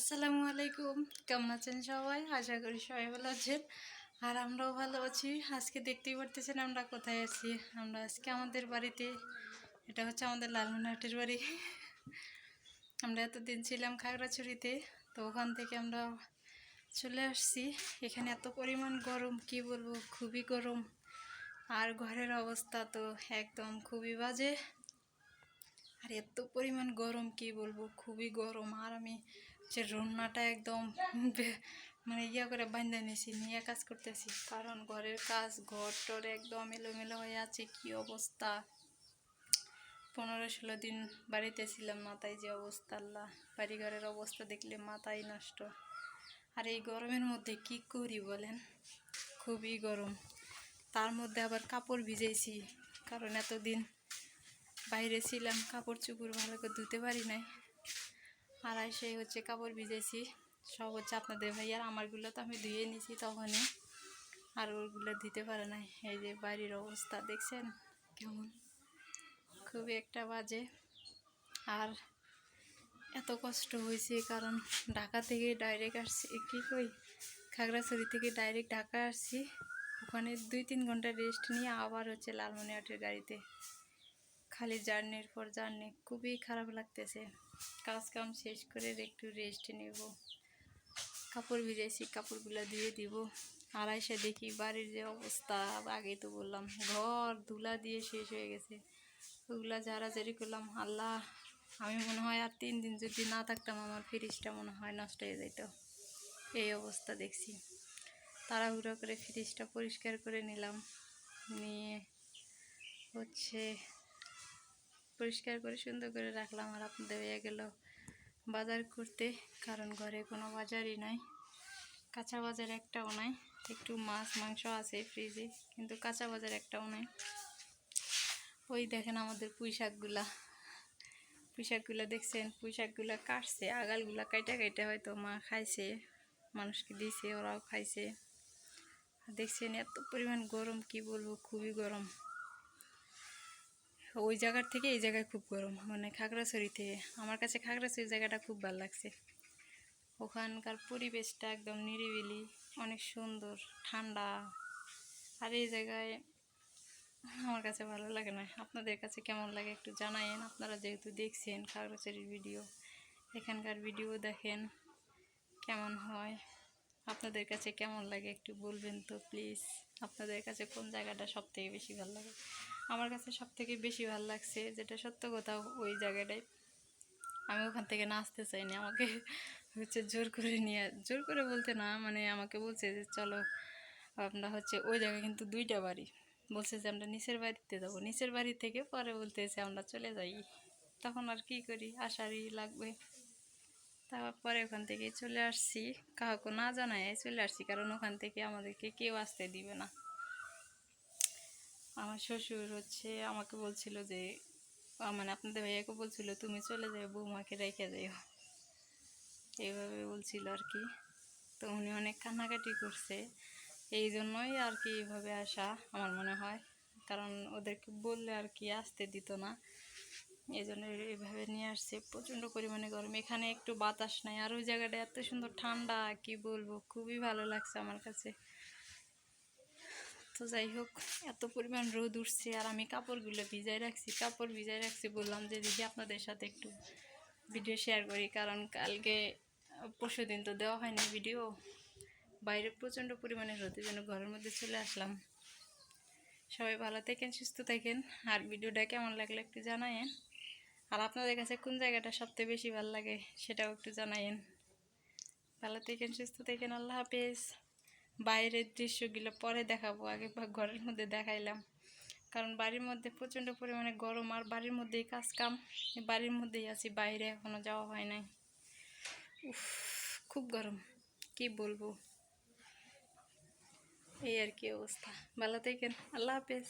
আসসালামু আলাইকুম। কেমন আছেন সবাই? আশা করি সবাই ভালো আছেন। আর আমরাও ভালো আছি। আজকে দেখতেই পারতেছেন আমরা কোথায় আছি। আমরা আজকে আমাদের বাড়িতে, এটা হচ্ছে আমাদের লালমনহাটের বাড়ি। আমরা এতদিন ছিলাম খাগড়াছড়িতে, তো ওখান থেকে আমরা চলে আসছি। এখানে এত পরিমাণ গরম, কি বলব? খুবই গরম। আর ঘরের অবস্থা তো একদম খুবই বাজে। আর এত পরিমাণ গরম, কি বলব? খুবই গরম। আর আমি যে রান্নাটা একদম মানে ইয়া করে বান্ধা নিয়েছি নিয়ে কাজ করতেছি। কারণ ঘরের কাজ, ঘর টর একদম এলোমেলো হয়ে আছে, কি অবস্থা? পনেরো ষোলো দিন বাড়িতে ছিলাম তাই যে অবস্থা আল্লাহ। বাড়িঘরের অবস্থা দেখলে মাথায় নষ্ট। আর এই গরমের মধ্যে কি করি বলেন? খুবই গরম। তার মধ্যে আবার কাপড় ভিজেছি কারণ এতদিন বাইরে ছিলাম কাপড় চুপড় ভালো করে ধুতে পারি নাই। আর সেই হচ্ছে কাপড় ভিজেছি। সব হচ্ছে আপনাদের ভাইয়ার আমারগুলো তো আমি ধুয়ে নিছি তখনই। আর ওরগুলো দিতে পারে নাই। এই যে বাড়ির অবস্থা, দেখছেন? কেমন? খুবই একটা বাজে। আর এত কষ্ট হয়েছে, কারণ ঢাকা থেকে ডাইরেক্ট আসছি, কী কই? খাগড়াছড়ি থেকে ডাইরেক্ট ঢাকা আসছি। ওখানে দুই তিন ঘণ্টা রেস্ট নিয়ে আবার হচ্ছে লালমনিহাটের গাড়িতে। খালি জার্নির পর জার্নি, খুবই খারাপ লাগতেছে। কাজ কাম শেষ করে একটু রেস্ট নেব। কাপড় ভিজেছি কাপড়গুলো ধুয়ে দিব। আর এসে দেখি বাড়ির যে অবস্থা আগে তো বললাম, ঘর ধুলা দিয়ে শেষ হয়ে গেছে। ওগুলো ওগুলা ঝাড়াঝাড়ি করলাম, আল্লাহ, আমি মনে হয় আর তিন দিন যদি না থাকতাম, আমার ফ্রিজটা মনে হয় নষ্ট হয়ে যেত এই অবস্থা দেখছি। তাড়াহুড়ো করে ফ্রিজটা পরিষ্কার করে নিলাম। নিয়ে হচ্ছে পরিষ্কার করে সুন্দর করে রাখলাম আর আপনাদের হয়ে গেল বাজার করতে, কারণ ঘরে কোনো বাজারই নাই, কাঁচা বাজার একটাও নাই, একটু মাছ, মাংস আছে ফ্রিজে কিন্তু কাঁচা বাজার একটাও নাই। ওই দেখেন আমাদের পুঁই শাকগুলা, পুঁই শাকগুলো দেখছেন? পুঁই শাকগুলো কাটছে, আগালগুলা কাইটা কাইটা হয়তো মা খাইছে, মানুষকে দিয়েছে ওরাও খাইছে। দেখছেন এত পরিমাণ গরম, কি বলব, খুবই গরম। ওই জায়গার থেকে এই জায়গায় খুব গরম। মানে খাগড়াছড়িতে, আমার কাছে খাগড়াছড়ি জায়গাটা খুব ভালো লাগছে। ওখানকার পরিবেশটা একদম নিরিবিলি, অনেক সুন্দর, ঠান্ডা। আর এই জায়গায় আমার কাছে ভালো লাগে না। আপনাদের কাছে কেমন লাগে একটু জানায়েন। আপনারা যেহেতু দেখছেন খাগড়াছড়ির ভিডিও, এখানকার ভিডিও দেখেন কেমন হয়। আপনাদের কাছে কেমন লাগে একটু বলবেন তো, প্লিজ। আপনাদের কাছে কোন জায়গাটা সব থেকে বেশি ভালো লাগে? আমার কাছে সব থেকে বেশি ভালো লাগছে, যেটা সত্য কথা ওই জায়গাটায়। আমি ওখান থেকে নাচতে চাইনি, আমাকে হচ্ছে জোর করে নিয়ে, জোর করে বলতে না মানে আমাকে বলছে যে, চলো, আমরা হচ্ছে ওই জায়গায় কিন্তু দুইটা বাড়ি। বলছে যে, আমরা নিচের বাড়িতে যাব। নিচের বাড়ি থেকে পরে বলতে বলতেছে, আমরা চলে যাই। তখন আর কি করি, আশারই লাগবে। তারপরে ওখান থেকে চলে আসছি, কাউকে না জানায় চলে আসছি, কারণ ওখান থেকে আমাদেরকে কেউ আসতে দিবে না। আমার শ্বশুর হচ্ছে আমাকে বলছিল যে মানে আপনাদের ভাইয়াকে বলছিল, তুমি চলে যাও, বৌমাকে রেখে যাও। এইভাবে বলছিল আর কি। তো উনি অনেক কান্নাকাটি করছে। এই জন্যই আর কি এইভাবে আসা আমার মনে হয়। কারণ ওদেরকে বললে আর কি আসতে দিত না। এই জন্য এইভাবে নিয়ে আসছে। প্রচণ্ড পরিমাণে গরম। এখানে একটু বাতাস নাই। আর ওই জায়গাটা এত সুন্দর ঠান্ডা, কি বলব? খুবই ভালো লাগছে আমার কাছে। তো যাই হোক, এত পরিমাণ রোদ উঠছে আর আমি কাপড়গুলো ভিজাই রাখছি। কাপড় ভিজাই রাখছি, বললাম যে দিদি আপনাদের সাথে একটু ভিডিও শেয়ার করি, কারণ কালকে পরশু দিন তো দেওয়া হয়নি ভিডিও বাইরে প্রচণ্ড পরিমাণে রোদের জন্য ঘরের মধ্যে চলে আসলাম। সবাই ভালো থাকেন, সুস্থ থাকেন, আর ভিডিওটা কেমন লাগল একটু জানায়েন। আর আপনাদের কাছে কোন জায়গাটা সবথেকে বেশি ভালো লাগে সেটাও একটু জানায়েন। ভালো থাকেন, সুস্থ থাকেন, আল্লাহ হাফেজ। বাইরের দৃশ্যগুলো পরে দেখাবো, আগে ঘরের মধ্যে দেখাইলাম। কারণ বাড়ির মধ্যে প্রচণ্ড পরিমাণে গরম আর বাড়ির মধ্যেই কাজ কাম বাড়ির মধ্যেই আছি, বাইরে এখনও যাওয়া হয় নাই। উফ, খুব গরম, কি বলব? এই আর কি অবস্থা। ভালো থাকেন, আল্লাহ হাফেজ।